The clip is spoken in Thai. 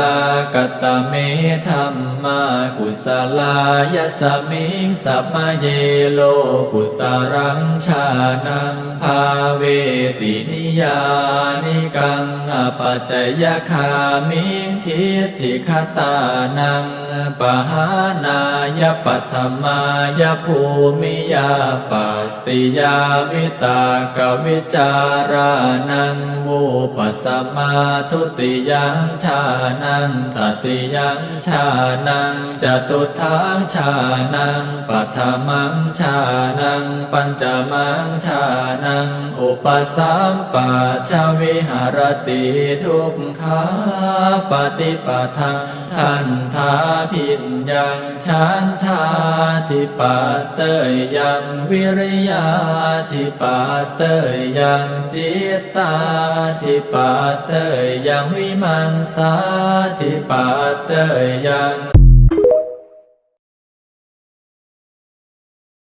ลากตเมธรรมากุศลายสมิงสัมมาเยโลกุตรังชานังภาเวตินิยานิกังอปัจจยคามิทิฏฐิคตานังปหานายปัตถมายภูมิยาปติยาวิตากวิจารานังวูปสมมาทุติยังชานังตติยังชานังจตุทังชานังปัทมังชานังปัญจมังชานังอุปสัมปัชชวิหารติทุกขาปฏิปทังทันทาพินยังชันทาทิปัตเตยยังวิริยาทิปัตเตยยังจิตตาทิปัตเตยยังวิมังสาทิปัตตยัง